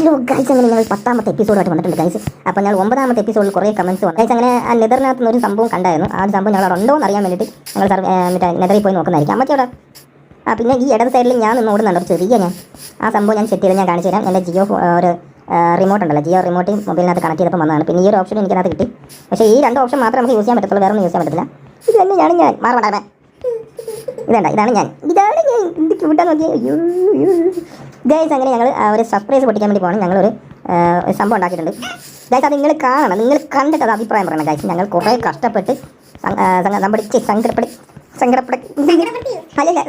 Hello guys അങ്ങനെ ഞങ്ങൾ പത്താമത്തെ എപ്പിസോഡായിട്ട് വന്നിട്ടുണ്ട് ഗൈസ് അപ്പോൾ ഞങ്ങൾ ഒമ്പതാമത്തെ എപ്പിസോഡിൽ കുറേ കമൻസ് വന്നു. ഗൈസ് അങ്ങനെ ആ നെതറിനകത്ത് നിന്ന് ഒരു സംഭവം കണ്ടായിരുന്നു. ആ ഒരു സംഭവം ഞങ്ങൾ ഉണ്ടോ എന്ന് അറിയാൻ വേണ്ടിയിട്ട് ഞങ്ങൾ സർ മറ്റേ നെതറിൽ പോയി നോക്കുന്നതായിരിക്കും. അമ്മച്ചോടെ ആ പിന്നെ ഈ ഇടത് സൈഡിൽ ഞാൻ നിന്ന് ഓടുന്നുണ്ട്. ഒരു ചെറിയ ഞാൻ. ആ സംഭവം ഞാൻ സെറ്റ് ചെയ്ത് ഞാൻ കാണിച്ചു തരാം. എന്റെ ജിയോ ഒരു റിമോട്ട് ഉണ്ടല്ലോ. ജിയോ റിമോട്ട് മൊബൈലിനകത്ത് കണക്ട് ചെയ്തപ്പോൾ വന്നതാണ്. പിന്നെ ഈ ഒരു ഓപ്ഷൻ എനിക്കകത്ത് കിട്ടി. പക്ഷേ ഈ രണ്ട് ഓപ്ഷൻ മാത്രമേ നമുക്ക് യൂസ് ചെയ്യാൻ പറ്റത്തുള്ളൂ. വേറെ ഒന്നും യൂസ് ചെയ്യാൻ പറ്റില്ല ഇത് തന്നെയാണ് ഞാൻ. മാറണ്ടാമേ ഇതണ്ട ഇതാണ് ഞാൻ. ഇതാണ് ഞാൻ. എന്ത് ക്യൂട്ടാ നോക്കിയേ. അയ്യോ. ഗൈസ് അങ്ങനെ ഞങ്ങൾ ഒരു സർപ്രൈസ് പൊട്ടിക്കാൻ വേണ്ടി പോകണം ഞങ്ങളൊരു ഒരു സംഭവം ഉണ്ടാക്കിയിട്ടുണ്ട്. ഗൈസ് അത് നിങ്ങൾ കാണണം. നിങ്ങൾ കണ്ടിട്ട് അത് അഭിപ്രായം പറയണം ഗൈസ് ഞങ്ങൾ കുറേ കഷ്ടപ്പെട്ട് നമ്മുടെ സങ്കടപ്പെടി സങ്കടപ്പെടി അല്ലല്ല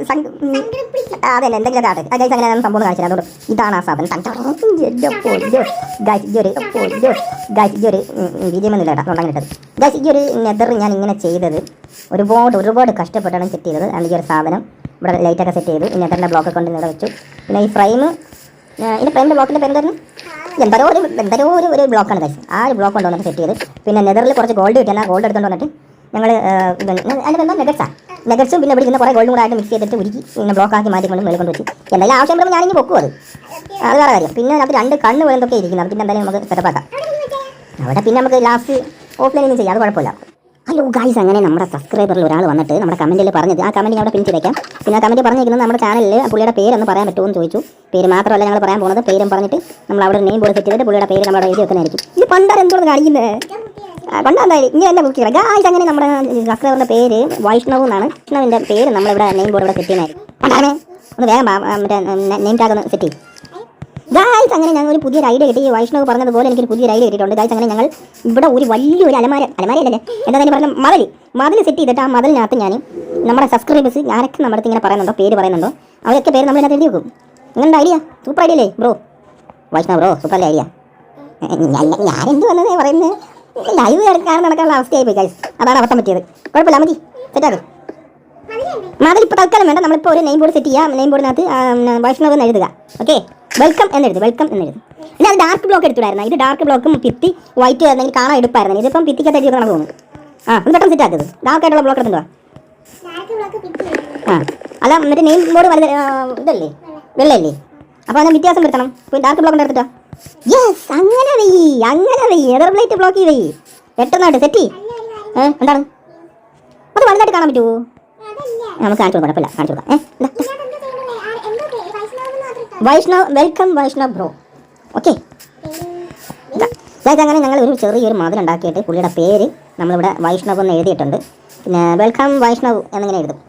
അതെ എന്തെങ്കിലും ആട്ടെ ഗൈസ് അങ്ങനെ ഞാൻ സംഭവം കാണിച്ചത് അതുകൊണ്ട് ഇതാണ് ആ സാധനം. ഗൈസ് ഈ ഒരു. ഗൈസ് ഈ ഒരു വിജയം കേട്ടോ അതുകൊണ്ട് അങ്ങനെ ഗൈസ് ഈ ഒരു നെതർ ഞാൻ ഇങ്ങനെ ചെയ്തത് ഒരുപാട് ഒരുപാട് കഷ്ടപ്പെട്ടാണ് സെറ്റ് ചെയ്തത്. ഈ ഒരു സാധനം. ഇവിടെ ലൈറ്റൊക്കെ സെറ്റ് ചെയ്തു. ഇനി ബ്ലോക്ക് കൊണ്ട് ഇവിടെ വെച്ചു. പിന്നെ ഈ ഫ്രെയിം ഇതിന്റെ ഫ്രെയിമിന്റെ ബ്ലോക്കിന്റെ പേര് എന്തായിരുന്നു എന്തോ ഒരു എന്തോ ഒരു ഒരു ബ്ലോക്കാണ് ഗൈസ് ആ ഒരു ബ്ലോക്ക് കൊണ്ടുവന്നിട്ട് സെറ്റ് ചെയ്ത്. പിന്നെ നെതറിൽ കുറച്ച് ഗോൾഡ് കിട്ടിയാൽ ആ ഗോൾഡ് എടുത്തുകൊണ്ട് വന്നിട്ട് ഞങ്ങൾ അതിന്റെ എന്താ നെഗറ്റ്സാണ് നെഗറ്റ്സും പിന്നെ ഇവിടെ ഇരുന്ന് കുറേ ഗോൾഡും കൂടെ ആയിട്ട് മിക്സ് ചെയ്തിട്ട് ഉരുക്കി പിന്നെ ബ്ലോക്ക് ആക്കി മാറ്റിക്കൊണ്ട് മേലെ കൊണ്ട് വെച്ചു. എന്തായാലും ആവശ്യം വരുമ്പോൾ ഞാനിങ്ങനെ പൊക്കും അത്. അത് വേറെ കാര്യം. പിന്നെ അത് രണ്ട് കണ്ണ് പോലെ എന്തൊക്കെ ഇരിക്കുന്നത് പിന്നെ എന്തായാലും നമുക്ക് സെറ്റപ്പ് ആക്കാം. അവിടെ പിന്നെ നമുക്ക് ലാസ്റ്റ് ഓഫ്ലൈനിൽ ചെയ്യാം. അത് കുഴപ്പമില്ല. ഹലോ ഗായ്സ് അങ്ങനെ നമ്മുടെ സബ്സ്ക്രൈബറിൽ ഒരാൾ വന്നിട്ട് നമ്മുടെ കമന്റിൽ പറഞ്ഞത്. ആ കമന്റ് അവിടെ പിൻ ചെയ്തേക്കാം പിന്നെ ആ കമന്റ് പറഞ്ഞിരിക്കുന്നത് നമ്മുടെ ചാനലിൽ പുള്ളിയുടെ പേരൊന്ന് പറയാൻ പറ്റുമോ എന്ന് ചോദിച്ചു. പേര് മാത്രമല്ല ഞങ്ങൾ പറയാൻ പോകുന്നത് പേരും പറഞ്ഞിട്ട് നമ്മൾ അവിടെ നെയിം ബോർഡ് സെറ്റ് ചെയ്തിട്ട് പുള്ളിയുടെ പേര് നമ്മുടെ എഴുതി വെക്കുന്നതായിരിക്കും. ഇത് പണ്ടാണ് എന്തോന്ന് കാണിക്കുന്നത് കൊണ്ടാന്തായാലും ഇനി എന്നെ ബുക്ക് ചെയ്യാം ഗായ്സ് അങ്ങനെ നമ്മുടെ സബ്സ്ക്രൈബറിന്റെ പേര് വൈഷ്ണവ് എന്നാണ്. വൈഷ്ണവിന്റെ പേര് നമ്മളിവിടെ നെയിം ബോർഡ് ഇവിടെ സെറ്റ് ചെയ്യുന്നതായിരിക്കും. ഒന്ന് വേഗം മറ്റേ നെയിം ടാഗ് ഒന്ന് സെറ്റ് ചെയ്യും. ഗായ്സ് അങ്ങനെ ഞങ്ങൾ ഒരു പുതിയൊരു ഐഡിയ കിട്ടി. വൈഷ്ണവ് പറഞ്ഞതുപോലെ എനിക്കൊരു പുതിയൊരു ഐഡിയ കിട്ടിയിട്ടുണ്ട്. ഗായ്സ് അങ്ങനെ ഞങ്ങൾ ഇവിടെ ഒരു വലിയൊരു അലമാര അലമാരയല്ലേ എന്താ തന്നെ പറഞ്ഞ മതിൽ മതിൽ സെറ്റ് ചെയ്തിട്ട് ആ മതിലിനകത്ത് ഞാൻ നമ്മുടെ സബ്സ്ക്രൈബേഴ്സ് ഞാനൊക്കെ നമ്മുടെ ഇങ്ങനെ പറയുന്നുണ്ടോ? പേര് പറയുന്നുണ്ടോ? അവരൊക്കെ പേര് നമ്മളിനകത്ത് എഴുതി വെക്കും നിങ്ങളുടെ ഐഡിയ സൂപ്പർ ഐഡിയ അല്ലേ ബ്രോ വൈഷ്ണവ് ബ്രോ സൂപ്പർ അല്ലേ ഐഡിയ ഞാൻ എന്ത് വന്നതേ പറയുന്നത് ലൈവ് കാരണം നടക്കാനുള്ള അവസ്ഥയായി പോയി ഗൈസ് അതാണ് അബദ്ധം പറ്റിയത്. കുഴപ്പമില്ല മതി. സെറ്റാക്ക് മതിൽ ഇപ്പോൾ തൽക്കാലം വേണ്ട. നമ്മളിപ്പോൾ ഒരു നെയിം ബോർഡ് സെറ്റ് ചെയ്യാം. നെയിം ബോർഡിനകത്ത് വൈഷ്ണവ് എന്ന് എഴുതുക. ഓക്കെ വെൽക്കം എന്നെഴുതി വെൽക്കം എന്നെഴുതി ഇനി അത് ഡാർക്ക് ബ്ലോക്ക് എടുത്തിടായിരുന്നു. ഇത് ഡാർക്ക് ബ്ലോക്കും പിത്തി വൈറ്റ് ആയിരുന്നെങ്കിൽ കാണാൻ എടുപ്പായിരുന്നു. ഇതിപ്പം ഭിത്തിക്കകത്ത് എഴുതി തോന്നുന്നു ആ ഒന്ന് പെട്ടെന്ന് സെറ്റ് ആക്കത് ഡാർക്ക് ആയിട്ടുള്ള ബ്ലോക്ക് എടുത്തുണ്ടോ ആ. അല്ല മറ്റേ നെയിം ബോർഡ് വലുത് ആ, ഇതല്ലേ? വെള്ളയല്ലേ? അപ്പോൾ അതിന് വ്യത്യാസം വരുത്തണം. പോയി ഡാർക്ക് ബ്ലോക്ക് എടുത്തിട്ടോ? യെസ് അങ്ങനെ വെയ്യ് അങ്ങനെ വെയ്യ് എതർ പ്ലേറ്റ് ബ്ലോക്ക് ചെയ്ത് വെയ്യ് പെട്ടെന്നായിട്ട് സെറ്റ് എന്താണ്? അത് വലുതായിട്ട് കാണാൻ പറ്റുമോ നമുക്ക് കാണിച്ചു കൊടുക്കാം കുഴപ്പമില്ല. കാണിച്ചു കൊടുക്കാം. Vaishnav welcome Vaishnav bro. Okay. അങ്ങനെ ഞങ്ങൾ ഒരു ചെറിയൊരു മതിൽ ഉണ്ടാക്കിയിട്ട് പുള്ളിയുടെ പേര് നമ്മളിവിടെ വൈഷ്ണവ് എന്ന് എഴുതിയിട്ടുണ്ട്. പിന്നെ വെൽക്കം വൈഷ്ണവ് എന്നിങ്ങനെ എഴുതും.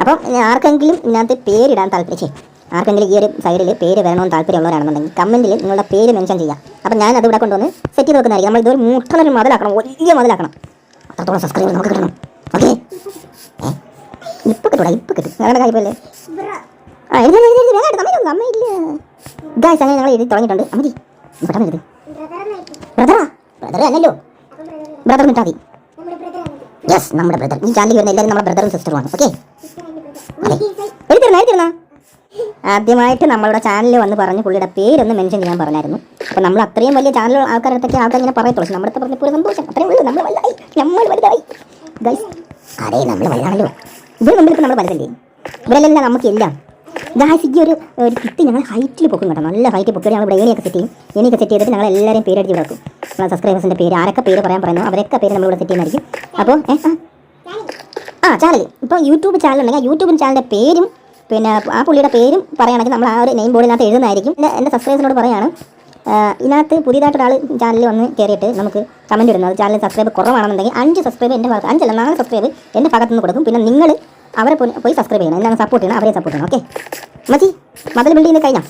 അപ്പം ആർക്കെങ്കിലും ഇതിനകത്ത് പേരിടാൻ താല്പര്യം ചെയ്യും ആർക്കെങ്കിലും ഈ ഒരു സൈഡിൽ പേര് വരണമെന്ന് താല്പര്യമുള്ളവരാണെന്നുണ്ടെങ്കിൽ കമന്റിൽ നിങ്ങളുടെ പേര് മെൻഷൻ ചെയ്യാം അപ്പം ഞാൻ അത് ഇവിടെ കൊണ്ടുവന്ന് സെറ്റ് ചെയ്ത് വെക്കുന്നതായിരിക്കും. നമ്മൾ ഇതൊരു മുട്ടലൊരു മതിലാക്കണം വലിയ മതിലാക്കണം. അത്രത്തോളം സബ്സ്ക്രൈബ് നമുക്ക് കിട്ടണം. ഓക്കെ? ഇപ്പൊ കിട്ടൂടാ ഇപ്പൊ കിട്ടും ഞങ്ങളുടെ കാര്യപ്പല്ലേ ആ എഴുതി എഴുതി എഴുതി. വേഗം എടുത്ത് അമ്മയില്ല. അമ്മയില്ല ഗായ്സ് അങ്ങനെ ഞങ്ങൾ എഴുതി തുടങ്ങിയിട്ടുണ്ട്. അമ്മതി പെട്ടെന്ന് എഴുതി. ബ്രദറാ ബ്രദർ അല്ലല്ലോ. ബ്രദർ മിട്ടാ മതി യെസ് നമ്മുടെ ബ്രദർ ഈ ചാനലിൽ വരുന്ന എല്ലാവരും നമ്മുടെ ബ്രദറും സിസ്റ്ററുമാണ് ഓക്കെ എഴുതിരുന്ന എഴുതിരുന്ന ആദ്യമായിട്ട് നമ്മളുടെ ചാനലിൽ വന്ന് പറഞ്ഞ് പുള്ളിയുടെ പേരൊന്ന് മെൻഷൻ ചെയ്യാൻ പറഞ്ഞായിരുന്നു. അപ്പോൾ നമ്മൾ അത്രയും വലിയ ചാനൽ ആൾക്കാരത്തൊക്കെ അടുത്തൊക്കെ ആൾക്കാർ ഇങ്ങനെ പറയത്തുള്ളൂ. പക്ഷെ നമ്മുടെ പറഞ്ഞപ്പോൾ ഒരു സന്തോഷം. അത്രയും ഉള്ളൂ. നമ്മൾ വലുതായി. നമ്മൾ വലുതായി. ഗൈസ് അതെ നമ്മൾ വലുതാണല്ലോ. ഇവർ മുമ്പിൽ നമ്മൾ വലുതല്ലേ ഇവരെല്ലാം നമുക്കെല്ലാം ഈ ഒരു ഒരു കിട്ടി ഞങ്ങൾ ഹൈറ്റിൽ പൊക്കും കേട്ടോ. നല്ല ഹൈറ്റിൽ പൊക്കി. ഞങ്ങൾ ഇവിടെ ഏനിയൊക്കെ സെറ്റ് ചെയ്യും. ഏണിയൊക്കെ സെറ്റ് ചെയ്തിട്ട് ഞങ്ങൾ എല്ലാവരെയും പേര് എടുത്ത് വെക്കും. നമ്മളെ സബ്സ്ക്രൈബേഴ്സിന്റെ പേര് ആരൊക്കെ പേര് പറയാൻ പറയുന്നു അവരൊക്കെ പേര് നമ്മളിവിടെ സെറ്റ് ചെയ്യുന്നതായിരിക്കും. അപ്പോൾ ആ. ചാനൽ ഇപ്പോൾ യൂട്യൂബ് ചാനൽ ഉണ്ടെങ്കിൽ യൂട്യൂബ് ചാനലിന്റെ പേരും പിന്നെ ആ പുള്ളിയുടെ പേരും പറയുകയാണെങ്കിൽ നമ്മൾ ആ ഒരു നെയിം ബോർഡിനകത്ത് എഴുതുന്നതായിരിക്കും. എന്റെ സബ്സ്ക്രൈബേഴ്സിനോട് പറയാണ് ആ, ഇതിനകത്ത് പുതിയതായിട്ട് ഒരാൾ ചാനലിൽ വന്ന് കയറിയിട്ട് നമുക്ക് കമന്റ് ഇടുന്നത് ചാനൽ സബ്സ്ക്രൈബ് കുറവാണെന്നുണ്ടെങ്കിൽ അഞ്ച് സബ്സ്ക്രൈബ് എന്റെ ഭാഗത്ത് അഞ്ചല്ല നാല് സബ്സ്ക്രൈബ് എന്റെ ഭാഗത്ത് നിന്ന് കൊടുക്കും. പിന്നെ നിങ്ങൾ അവരെ പോയി- സബ്സ്ക്രൈബ് ചെയ്യണം. എന്നാണ് സപ്പോർട്ട് ചെയ്യണം. അവരെ സപ്പോർട്ട് ചെയ്യണം. ഓക്കെ മതി. മതിൽ ബിൽഡ് ചെയ്യുന്ന കഴിഞ്ഞാൽ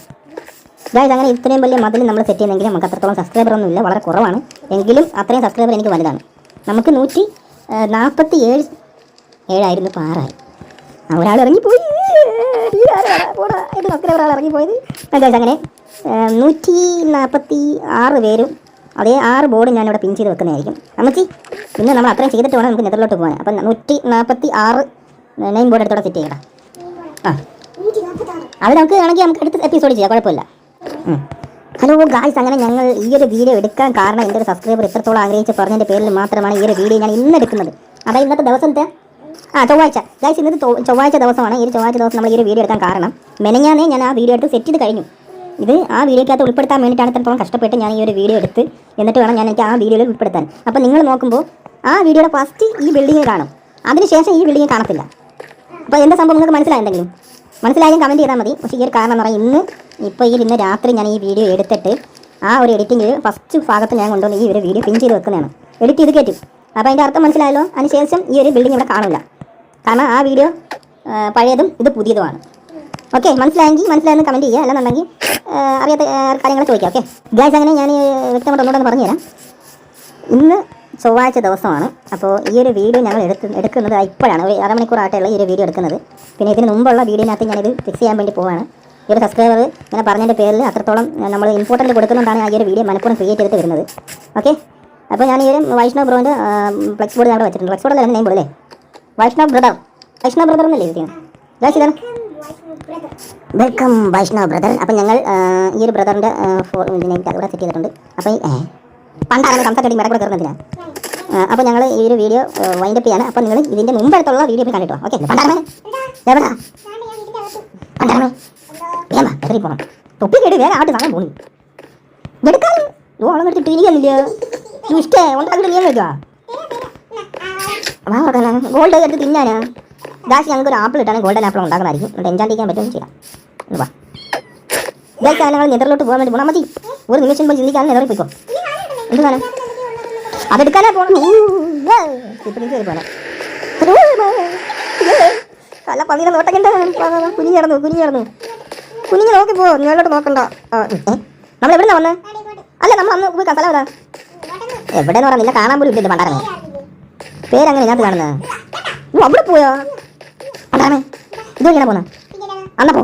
ഗായ്സ് അങ്ങനെ ഇത്രയും വലിയ മതിൽ നമ്മൾ സെറ്റ് ചെയ്യുന്നെങ്കിൽ നമുക്ക് അത്രത്തോളം സബ്സ്ക്രൈബർ ഒന്നും ഇല്ല. വളരെ കുറവാണ്. എങ്കിലും അത്രയും സബ്സ്ക്രൈബർ എനിക്ക് വലുതാണ്. നമുക്ക് നൂറ്റി നാൽപ്പത്തി ഏഴ് ഏഴായിരുന്നു. ആ ഒരാൾ ഇറങ്ങിപ്പോയി. സബ്സ്ക്രൈബർ ആൾ ഇറങ്ങിപ്പോയത്. ഗായ്സ് അങ്ങനെ നൂറ്റി നാൽപ്പത്തി ആറ് പേരും അതേ ആറ് ബോർഡ് ഞാനിവിടെ പിൻ ചെയ്ത് വെക്കുന്നതായിരിക്കും. അമ്മച്ചി പിന്നെ നമ്മൾ അത്രയും ചെയ്തിട്ട് വേണം നമുക്ക് നെതറിലോട്ട് പോകാൻ. അപ്പം നൂറ്റി നാൽപ്പത്തി ആറ് നെയിം ബോർഡ് എടുത്തോടെ സെറ്റ് ചെയ്യണം ആ. അത് നമുക്ക് വേണമെങ്കിൽ നമുക്ക് അടുത്ത എപ്പിസോഡ് ചെയ്യാം കുഴപ്പമില്ല. ഹലോ ഗായ്സ് അങ്ങനെ ഞങ്ങൾ ഈ ഒരു വീഡിയോ എടുക്കാൻ കാരണം എന്റെ ഒരു സബ്സ്ക്രൈബർ ഇത്രത്തോളം ആഗ്രഹിച്ച് പറഞ്ഞതിന്റെ പേരിൽ മാത്രമാണ് ഈ ഒരു വീഡിയോ ഞാൻ ഇന്ന് എടുക്കുന്നത്. അതായത് ഇന്നത്തെ ദിവസത്തെ ആ ചൊവ്വാഴ്ച. ഗായ്സ് ഇന്നത്തെ ചൊവ്വ- ചൊവ്വാഴ്ച ദിവസമാണ്. ഈ ഒരു ചൊവ്വാഴ്ച ദിവസം നമ്മൾ ഈ ഒരു വീഡിയോ എടുക്കാൻ കാരണം മെനഞ്ഞാന്നേ ഞാൻ ആ വീഡിയോ എടുത്ത് സെറ്റ് ചെയ്ത് കഴിഞ്ഞു. ഇത് ആ വീഡിയോക്കകത്ത് ഉൾപ്പെടുത്താൻ വേണ്ടിയിട്ടാണ് ഇത്രത്തോളം കഷ്ടപ്പെട്ട് ഞാൻ ഈ ഒരു വീഡിയോ എടുത്ത് എന്നിട്ട് വേണം ഞാൻ എനിക്ക് ആ വീഡിയോയിൽ ഉൾപ്പെടുത്താൻ. അപ്പോൾ നിങ്ങൾ നോക്കുമ്പോൾ ആ വീഡിയോയുടെ ഫസ്റ്റ് ഈ ബിൽഡിംഗ് കാണും. അതിനുശേഷം ഈ ബിൽഡിംഗ് കാണത്തില്ല. അപ്പോൾ എന്താ സംഭവം? നിങ്ങൾക്ക് മനസ്സിലായെന്തെങ്കിലും മനസ്സിലായാലും കമന്റ് ചെയ്താൽ മതി. പക്ഷേ ഈ ഒരു കാരണം എന്ന് പറഞ്ഞാൽ ഇന്ന് ഇപ്പോൾ ഈ ഇന്ന് രാത്രി ഞാൻ ഈ വീഡിയോ എടുത്തിട്ട് ആ ഒരു എഡിറ്റിംഗ് ഫസ്റ്റ് ഭാഗത്ത് ഞാൻ കൊണ്ടുവന്ന് ഈ ഒരു വീഡിയോ പിൻ ചെയ്ത് വെക്കുന്നതാണ്. എഡിറ്റ് ചെയ്ത് കയറ്റും അപ്പോൾ അതിന്റെ അർത്ഥം മനസ്സിലായല്ലോ? അതിനുശേഷം ഈ ഒരു ബിൽഡിംഗ് ഇവിടെ കാണില്ല കാരണം ആ വീഡിയോ പഴയതും ഇത് പുതിയതുമാണ്. ഓക്കെ മനസ്സിലായെങ്കിൽ മനസ്സിലായെന്ന് കമന്റ് ചെയ്യുക. അല്ലെന്നുണ്ടെങ്കിൽ അറിയാത്ത കാര്യങ്ങൾ ചോദിക്കാം. ഓക്കെ ഗ്യാസ് അങ്ങനെ ഞാൻ വ്യക്തമായിട്ട് ഒന്നുകൂടെ ഒന്ന് പറഞ്ഞുതരാം. ഇന്ന് ചൊവ്വാഴ്ച ദിവസമാണ്. അപ്പോൾ ഈ ഒരു വീഡിയോ ഞങ്ങൾ എടുത്ത് എടുക്കുന്നത് ഇപ്പോഴാണ്. ഒരു അരമണിക്കൂറായിട്ടുള്ള ഈ ഒരു വീഡിയോ എടുക്കുന്നത്. പിന്നെ ഇതിന് മുമ്പുള്ള വീഡിയോനകത്ത് ഞാനിത് ഫിക്സ് ചെയ്യാൻ വേണ്ടി പോവാണ്. ഈ ഒരു സബ്സ്ക്രൈബർ ഇങ്ങനെ പറഞ്ഞതിന്റെ പേരിൽ അത്രത്തോളം നമ്മൾ ഇമ്പോർട്ടന്റ് കൊടുക്കുന്നതാണ് ആ ഒരു വീഡിയോ മനഃപൂർവം ക്രിയേറ്റ് ചെയ്തിട്ട് വരുന്നത്. ഓക്കെ അപ്പോൾ ഞാൻ ഈ ഒരു വൈഷ്ണവ് ബ്രോന്റെ ഫ്ലെക്സ് ബോർഡ് അവിടെ വെച്ചിട്ടുണ്ട്. ഫ്ലെക്സ് ബോർഡ് നെയിം പോലെ വൈഷ്ണവ് ബ്രദർ. വൈഷ്ണവ് ബ്രദർ എന്നല്ലേ ഇരിക്കുന്നത്? ഇതാണ് വെൽക്കം വൈഷ്ണവ് ബ്രദർ. അപ്പം ഞങ്ങൾ ഈ ഒരു ബ്രദറിന്റെ നെയിം ടാഗ് ഇവിടെ സെറ്റ് ചെയ്തിട്ടുണ്ട്. അപ്പം പണ്ടാണ് സംസാരിക്കടി മേടെ കൂടെ കയറുന്നതിനാ അപ്പോൾ ഞങ്ങൾ ഈ ഒരു വീഡിയോ വൈൻഡപ്പ് ചെയ്യാണ്. അപ്പോൾ നിങ്ങൾ ഇതിന്റെ മുമ്പടുത്തുള്ള വീഡിയോ പോയി കണ്ടിട്ടോ? ഓക്കെ പണ്ടാറമേ എവിടാ? പണ്ടാറമേ വേഗം വാ, എത്രയും പോകണം തൊപ്പി കേട്ട് വേഗം ആട്ട് സാധനം പോണി? എടുക്കാൻ. ഓ അവളെ എടുത്ത് തിരികെന്നില്ല ഇഷ്ടേ ഉണ്ടാക്കി നീ വെക്കുക ഗോൾഡ് എടുത്ത് തിന്നാനാ? ദാശ് ഞങ്ങൾക്ക് ഒരു ആപ്പിൾ ഇട്ടാണ് ഗോൾഡൻ ആപ്പിൾ ഉണ്ടാക്കുന്നതായിരിക്കും. എന്നിട്ട് എൻജാന്റിക്കാൻ പറ്റുമെന്ന് ചെയ്യാം. വാ. ഇതൊക്കെ ഞങ്ങൾ നെതറിലോട്ട് പോകാൻ വേണ്ടി പോകണം മതി ഒരു നിമിഷം പോയി ചിന്തിക്കാൻ നെതറിൽ പോയിക്കോ എന്ത് സാധനം? അതെടുക്കാനാ പോണം. ഇപ്പം പന്നി പോകണം കല്ല പന്നിയുടെ നോട്ടക്കണ്ട കുഞ്ഞു കിടന്നു കുഞ്ഞു കിടന്നു. കുഞ്ഞിന് നോക്കി പോ. നിങ്ങളോട്ട് നോക്കണ്ട? നമ്മൾ എവിടെ വന്നേ? അല്ല നമ്മൾ അന്ന് പോയി സ്ഥലം എവിടെ? എവിടെന്ന് പറഞ്ഞാൽ നിന്നെ കാണാൻ പോലും ഇല്ല പണ്ടാരമേ പേരങ്ങനെ ഞാൻ കാണുന്നത് ഓ അവിടെ പോയോ? പണ്ടാരമേ ഇത് ഇങ്ങനെ പോന്നെ? അന്ന പോ.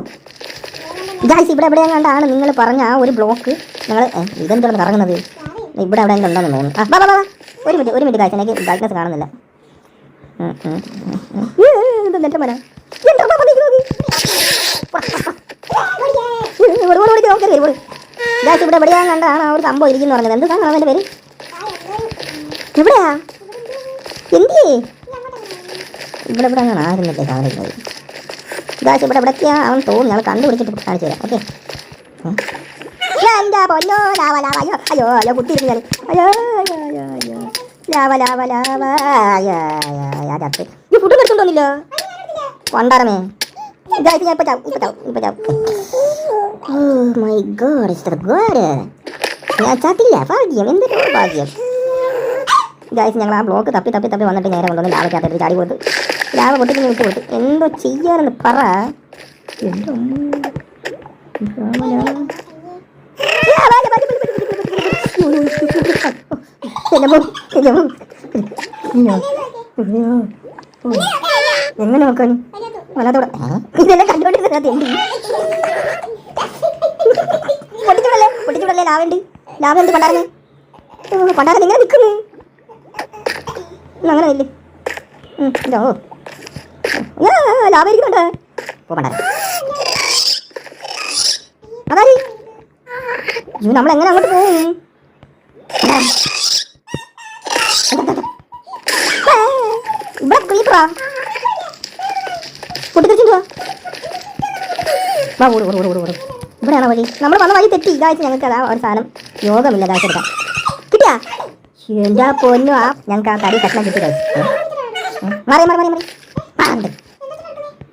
ഗായ്സ് ഇവിടെ എവിടെയാ കണ്ടാണ് നിങ്ങൾ പറഞ്ഞ ആ ഒരു ബ്ലോക്ക്? നിങ്ങൾ ഇതെന്താണ് കറങ്ങുന്നത് ഇവിടെ എവിടെ ഉണ്ടെന്ന് തോന്നുന്നു. ആ വാ ഒരു മിനിറ്റ് ഒരു മിനിറ്റ് കാഴ്ച എനിക്ക് ബ്രൈറ്റ്നസ് കാണുന്നില്ല. എന്റെ മോനാ. ഇവിടെ എവിടെയാണ് കണ്ടാണ് ആ ഒരു സംഭവം ഇരിക്കുന്നു പറഞ്ഞത്? എന്ത് സാധനം അവന്റെ പേര്? എവിടെയാ? എന്തിയേ? ഇവിടെ ഇവിടെ അങ്ങനെ ആയിരുന്നില്ലേ സാധനം ഇതാ ഇവിടെ എവിടേക്കാ അവൻ തോന്നി ഞങ്ങൾ കണ്ടുപിടിച്ചിട്ട് കാണിച്ചു തരാം. ഓക്കെ എന്റെ പൊന്നോ ലാവ ലാവ അയ്യോ അയ്യോ അയ്യോ കുത്തിയിരുന്നു അയ്യോ അയ്യോ അയ്യോ അയ്യോ ലാവ ലാവ ലാവ അയ്യോ അയ്യോ അയ്യോ ഫുഡ് എടുത്തോണ്ടോന്നില്ല കൊണ്ടാറമേ ഇതായിട്ട് ഞാൻ ഇപ്പൊ ചാവും ഗോഡ് ഞാൻ ചാത്തില്ല ഭാഗ്യം എന്തൊരു ഭാഗ്യം. ഗായ്സ് ഞങ്ങൾ ആ ബ്ലോക്ക് തപ്പി തപ്പി തപ്പി വന്നിട്ട് നേരെ കൊണ്ടുവന്ന് ലാവയ്ക്കകത്ത് ചാടി കൊടുത്ത് ലാവ പൊട്ടിച്ച് വിട്ട്. കൊടുത്ത് എന്തോ ചെയ്യാനെന്ന് പറ. എന്തോ എങ്ങനെ നോക്കാൻ വല്ലാത്തോടെ ഇതെല്ലാം കണ്ടുകൊണ്ടിരുന്നത് പൊട്ടിച്ചുടല്ലേ ലാവേണ്ടി ലാവുണ്ട് എന്ത് പണ്ടാരനെ പണ്ടാരൻ ഇങ്ങനെ നിൽക്കുന്നു അങ്ങനെ ഇല്ലേ ഇതാ, ലാഭം ഇരിക്കുന്നുണ്ട് നമ്മൾ എങ്ങനെ അങ്ങോട്ട് പോകും? ഇവിടെ ക്രീപ്പറാ പൊട്ടിത്തെറിച്ചു വാ ഓട് ഓട് ഓട് ഓട് ഓട് ഇവിടെയാണോ വഴി നമ്മൾ വന്ന വഴി തെറ്റി ഇതായിട്ട് ഞങ്ങൾക്ക് അതാ ഒരു സാധനം യോഗമില്ല ഇതാഴ്ച എടുക്കാം കിട്ടിയാ എന്റെ പൊന്നു ആ ഞങ്ങൾക്ക് ആ തടി കഷ്ണം കിട്ടി കഴിച്ചു മാറി മാറി മാറി മാറി ആ ഉണ്ട്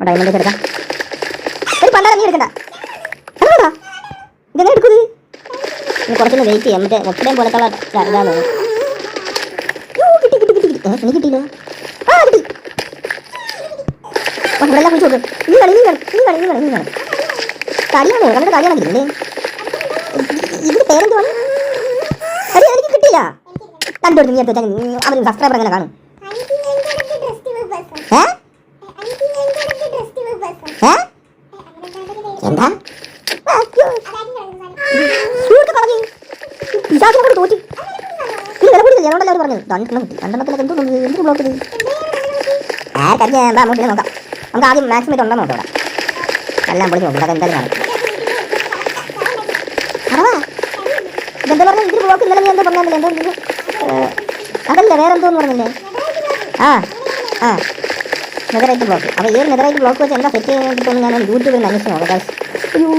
ഡയമണ്ട് എടുക്കാം ഒരു പണ്ടാരം നീ എടുക്കണ്ട ഇതെങ്ങനെ എടുക്കുന്നത് കുറച്ചൊന്ന് വെയിറ്റ് ചെയ്യാം. മറ്റേ മുട്ടയും പോലത്തുള്ള തോന്നുന്നു കിട്ടി കിട്ടി കിട്ടി കിട്ടി. കിട്ടിയില്ല. ആ കിട്ടി. എല്ലാം കുഴിച്ച് നീ നീ സബ്സ്ക്രൈബർ അങ്ങനെ കാണും ഏ ഏ എന്താ ആ, അയ്യോ. ചൂട് കളഞ്ഞു പിശാചിനെ കൊണ്ട് തോറ്റി ഇത് വില പറഞ്ഞു രണ്ടെണ്ണം കിട്ടി. രണ്ടെണ്ണത്തിലൊക്കെ എന്തോ എന്തൊരു ബ്ലോക്ക് ആർക്കറിയാം എന്താ നോക്കാം. നമുക്ക് ആദ്യം മാക്സിമം ഉണ്ടോ നോക്കാം എല്ലാം പൊളിച്ച് നോക്കാം എന്തായാലും കാണും. ബ്ലോക്ക് എന്താ എന്തോ വേറെ എന്തോന്ന് പറഞ്ഞില്ലേ? ആ ആ. ബ്ലോക്ക് അപ്പോൾ ഈ ഒരു ബ്ലോക്ക് വെച്ച് എന്താ സെറ്റ് ചെയ്യാൻ ഞാൻ യൂട്യൂബിൽ അന്വേഷിച്ച് നോക്കാം. അയ്യോ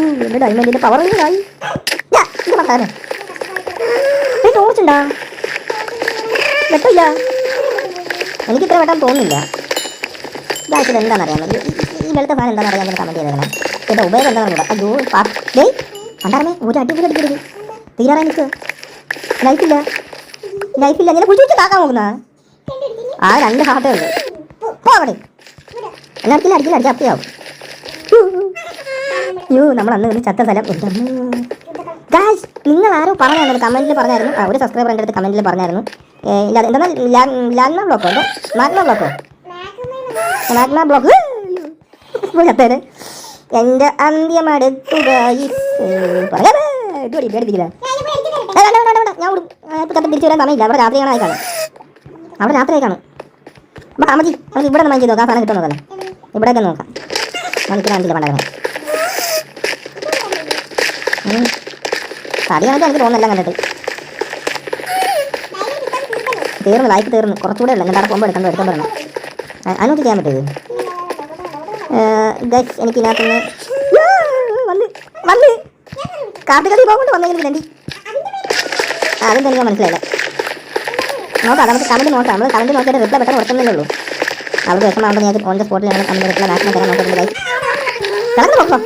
പവർ ഇല്ലായി ഇത് വെട്ടില്ല എനിക്ക് ഇത്ര വെട്ടാൻ തോന്നുന്നില്ല. ഇതായിട്ട് എന്താണെന്ന് അറിയാൻ ഈ വെളുത്ത ഫാൻ എന്താണെന്ന് അറിയാൻ കമന്റ് ചെയ്തേക്കണം ഇതിന്റെ ഉപയോഗം എന്താണെന്ന് അയ്യോ പാ ഡേയ് പണ്ടാറമേ ഒരു അടിപൊളി അടിക്കരുത് തീരാറായി നിൽക്കുക ലൈഫില്ല ലൈഫില്ല ഞാൻ കുഴിച്ചു കാക്കാൻ പോകുന്ന? ആ രണ്ട് ഹാർട്ടേ ഉള്ളൂ. പോ അവിടെ. എന്നെ അടിക്കില്ല അടിക്കില്ല അടിച്ച അപ്പയാവും. യോ നമ്മൾ അന്ന് ചത്ത സ്ഥലം എന്റെ. Guys, നിങ്ങൾ ആരോ പറഞ്ഞായിരുന്നു കമന്റിൽ പറഞ്ഞായിരുന്നു. ആ ഒരു സബ്സ്ക്രൈബർ എന്റെ അടുത്ത് കമന്റിൽ പറഞ്ഞായിരുന്നു. ഇല്ല എന്താ ലാഗ്ന ബ്ലോക്കോ എന്തോ മാഗ്ന ബ്ലോക്കോ മാഗ്ന ബ്ലോക്ക് ചത്തേര് എന്റെ അന്ത്യമടുത്തു ഗായ്സ് ഞാൻ ചത്ത തിരിച്ചു വരാൻ സമയമില്ല. അവിടെ രാത്രി കാണാൻ കാണും അവിടെ രാത്രി കാണും അപ്പം അമ്മജി നമുക്ക് ഇവിടെ നമ്മൾ നോക്കാം സാധനം കിട്ടും നോക്കാം ഇവിടെയൊക്കെ നോക്കാം. നമുക്ക് കാണിച്ചില്ല പണ്ടായിരുന്നു കാണിച്ചാൽ എനിക്ക് തോന്നുന്നില്ല കണ്ടിട്ട്. തീർന്നു ലൈക്ക് തീർന്നു. കുറച്ചുകൂടെ ഉള്ളു. എന്നിട്ട് പോകുമ്പോൾ എടുക്കണ്ടോ എടുക്കാൻ പറയണം. അതിനൊക്കെ ചെയ്യാൻ പറ്റിയത് ഗൈസ് എനിക്ക് ഇതിനകത്തുനിന്ന് വന്ന് വന്ന് കാട്ടുകളി പോകുമ്പോൾ വന്നെങ്കിൽ വേണ്ടി. അതെന്താ എനിക്ക് മനസ്സിലായില്ല. നോക്കാം നമുക്ക് കമന്റ് നോക്കാം. നമ്മൾ കമന്റ് നോക്കിയിട്ട് റിപ്ലൈ പെട്ടെന്ന് കൊടുക്കുന്നല്ലേ ഉള്ളൂ. അവർക്ക് വിഷമാകുമ്പോൾ ഞാൻ ഓൺ സ്പോട്ടിൽ ഞങ്ങൾ കമന്റ് റിപ്ലൈ മാക്സിമം തരാൻ നോക്കുന്നുണ്ട് കിടന്ന് നോക്കാം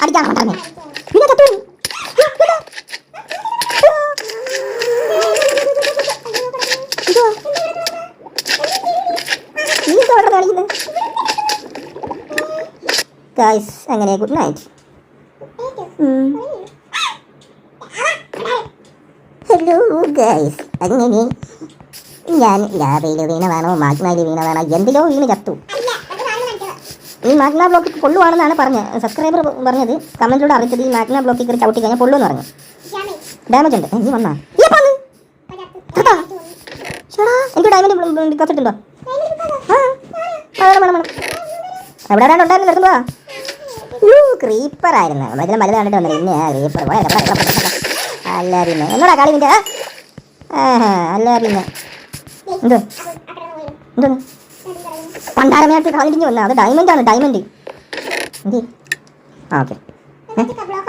അടിക്കാൻ കൊണ്ടാണ് പിന്നെ ചത്തു? Guys, അങ്ങനെ ഗുഡ് നൈറ്റ് ഹലോ ഗൈസ് അങ്ങനെ ഞാൻ ലാവയിൽ വീണതാണോ മാഗ്മയിൽ വീണതാണോ എന്തിലോ വീണ് ചത്തു. ഈ മാഗ്ന ബ്ലോക്ക് പൊള്ളുവാണെന്നാണ് പറഞ്ഞത്. സബ്സ്ക്രൈബർ പറഞ്ഞത് കമന്റിലൂടെ അറിയിച്ചത് ഈ മാഗ്ന ബ്ലോക്കിൽ കയറി ചവിട്ടി കഴിഞ്ഞാൽ പൊള്ളുമെന്ന് പറഞ്ഞു. ഡാമേജ് ഉണ്ട്. ഇനി നീ വന്നാ. എനിക്ക് ഡയമണ്ട് കത്തിട്ടുണ്ടോ ആ വേണം വേണം വേണം. എവിടെ ആരാണ്ട് ഉണ്ടായിരുന്നു എടുക്കുമ്പോ യൂ ക്രീപ്പർ ആയിരുന്നു. മറ്റേ മല കണ്ടിട്ട് വന്നത് ഇന്നെ ക്രീപ്പർ അല്ല പിന്നെ എന്നോടാ കളി നിന്റെ? അല്ല പിന്നെ എന്തോ എന്തോ പണ്ടാരമയായിട്ട് കളഞ്ഞിട്ട് വന്ന അത് ഡയമണ്ട് ആണ് ഡയമണ്ട്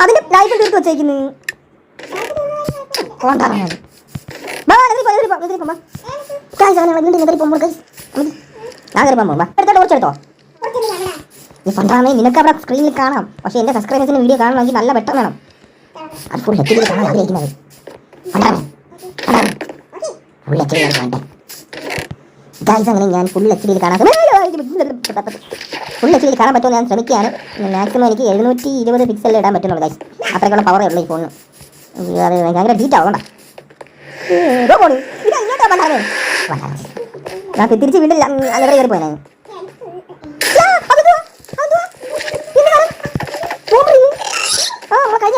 അതിന്റെ ലൈഫ് തീർത്ത് വെച്ചേക്കുന്നു? നിനക്ക് അവിടെ സ്ക്രീനിൽ കാണാം. പക്ഷെ എന്റെ സബ്സ്ക്രൈബേഴ്സിന് വീഡിയോ കാണണമെങ്കിൽ നല്ല വെട്ടം വേണം. അത് ഫുൾ ഹെറ്റിൽ കാണാൻ ആഗ്രഹിക്കുന്നത്. ഗൈസ് അങ്ങനെ ഞാൻ ഫുൾ എച്ച് ഡിയിൽ കാണാൻ ഫുൾ എച്ച് ഡിയിൽ കാണാൻ പറ്റുമോ ഞാൻ ശ്രമിക്കുകയാണ് മാക്സിമം എനിക്ക് എഴുന്നൂറ്റി ഇരുപത് പിക്സലിൽ ഇടാൻ പറ്റുന്നുള്ളൂ ഗൈസ് അത്രയ്ക്കുള്ള പവറേ ഉള്ളൂ ഈ ഫോണിന് ഭയങ്കര ഹീറ്റ് ആവണ്ട ഞാൻ തിരിച്ച് വീണ്ടും അങ്ങനെ കയറി പോയാ ആ നമ്മളെ കഴിഞ്ഞ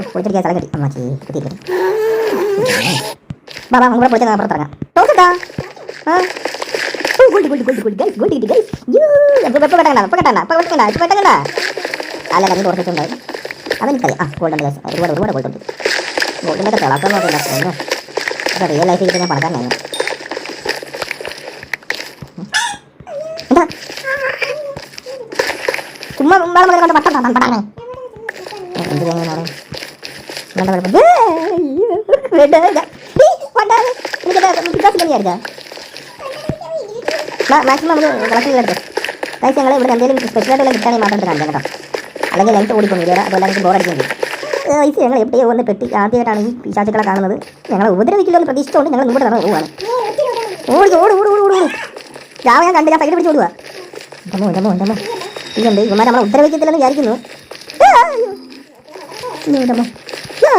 എപ്പിസോഡിൽ കണ്ടിട്ട് യാ, യാ, യാ, തീ പിടിച്ച്, തീ പിടിച്ച്. മ, യാ, വരാം, തീ പിടിച്ച്, തീ പിടിച്ച്, തീ പിടിച്ച്, തീ പിടിച്ച്, തീ പിടിച്ച്, തീ പിടിച്ച്, തീ പിടിച്ച്. ബ, ബ, ഇങ്ങോട്ട്, ഇങ്ങോട്ട്, ഇങ്ങോട്ട്, ഇങ്ങോട്ട്, ഇങ്ങോട്ട്. ഓ, പൊളിച്ചടിക്കാൻ സ്ഥലം കിട്ടി. അമ്മാച്ചി, കിട്ടി, കിട്ടി. വാ, വാ, നമുക്ക് ഇവിടെ പൊളിച്ചാൽ പുറത്തിറങ്ങാം. തോക്കട്ടാ? ആ? ഓ, gold, gold, gold, gold, guys, gold കിട്ടി, ഗൈസ്. യ്യോ, ഇപ്പൊ ഇപ്പൊ വെട്ടണ്ട, ഇപ്പൊ വെട്ടണ്ട, ഇപ്പൊ വെട്ടണ്ട, ഇപ്പൊ വെട്ടണ്ട. അല്ല, അല്ല, നീ തുറന്നിട്ടുണ്ടാവും. അതെനിക്കറിയാം. ആ, ഗോൾഡ് ഉണ്ട്, ഗൈസ്. ഒരുപാട്, ഒരുപാട് ഗോൾഡ് ഉണ്ട്. ഗോൾഡിന്റെ ഒക്കെ തിളക്കം നോക്കില്ല. ഒന്നും. ഇത് റിയൽ ലൈഫിൽ കിട്ടി ഞാൻ പണക്കാരനായിരുന്നു. എന്താ ചുമ്മാ വേറെ മതി കൊണ്ട് പട്ടം തന്നെ പടാണ് എന്ത് തേങ്ങയാണ് മാക്സിമം നമുക്ക് ഞങ്ങൾ ഇവിടെ എന്തെങ്കിലും സ്പെഷ്യലായിട്ടുള്ള കിട്ടാണെങ്കിൽ മാത്രം കാണിക്കാം കേട്ടോ. അല്ലെങ്കിൽ ലെങ്ത് ഓടിക്കും വീഡിയോ അതുപോലെ ബോറടിക്കും ചെയ്യും ഐസ് ഞങ്ങൾ എവിടെയോ ഒന്ന് പെട്ടി ആദ്യമായിട്ടാണ് ഈ പിശാചുക്കളെ കാണുന്നത്. ഞങ്ങൾ ഉപദ്രവിക്കില്ലെന്ന് പ്രതീക്ഷിച്ചുകൊണ്ട് ഞങ്ങൾ മുമ്പോട്ട് നടന്നു പോവാണ്. ഓടി ഓട് ഓട് ഓട് ഓട് രാവിലെ ഞാൻ കണ്ട് ഞാൻ സൈഡിൽ പിടിച്ച് ഓടുക ഇതമോ ഇതമോ ഇതമോ ഇതുണ്ട് ഇവന്മാർ നമ്മളെ ഉപദ്രവിക്കത്തില്ലെന്ന് വിചാരിക്കുന്നു. ആ.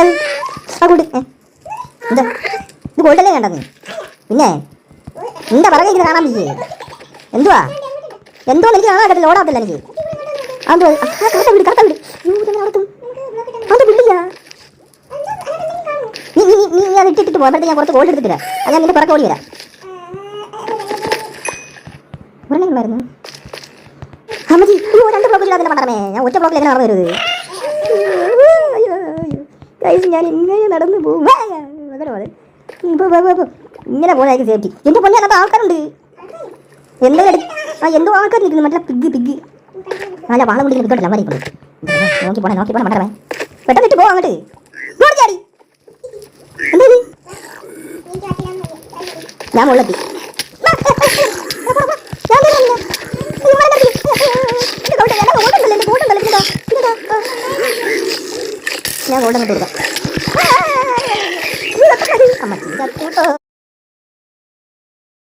എന്താ ഇത്. കണ്ടത്? പിന്നെ നിന്റെ പറകെ ഇത് കാണാൻ പറ്റിയേ എന്തുവാ? എന്തോ എനിക്ക് കാണാൻ പറ്റില്ല ഓടാത്തില്ല എനിക്ക്. ഇട്ടിട്ട് പോ. എന്നിട്ട് ഞാൻ കുറച്ച് ഗോൾഡ് എടുത്തിട്ട് ഞാൻ നിന്റെ പുറത്ത് ഓടി വരാം. ഒരെണ്ണമായിരുന്നു അമ്മജി രണ്ട് ബ്ലോക്ക് ഇല്ലാതെ പണ്ടമേ ഞാൻ ഒറ്റ ബ്ലോക്കിൽ എങ്ങനെ നടന്നു വരുന്നത്? ഗൈസ് ഞാൻ ഇങ്ങനെ നടന്നു പോകും. ഇങ്ങനെ പോണായിരിക്കും സേഫ്റ്റി എന്റെ പൊന്നെ അതിനകത്ത് ആൾക്കാരുണ്ട്. എന്തോ ആ എന്തോ ആൾക്കാർ നിൽക്കുന്നു. മറ്റേ പിഗ് പിഗ് നല്ല വാള കൂടി നിൽക്കട്ടില്ല അമ്മ നോക്കി പോണേ നോക്കി പോണേ മണ്ടേ പെട്ടെന്ന് ഇട്ട് പോവാ അങ്ങോട്ട്? ഞാൻ മുള്ളെത്തി ഞാൻ അങ്ങോട്ട് കൊടുക്കാം.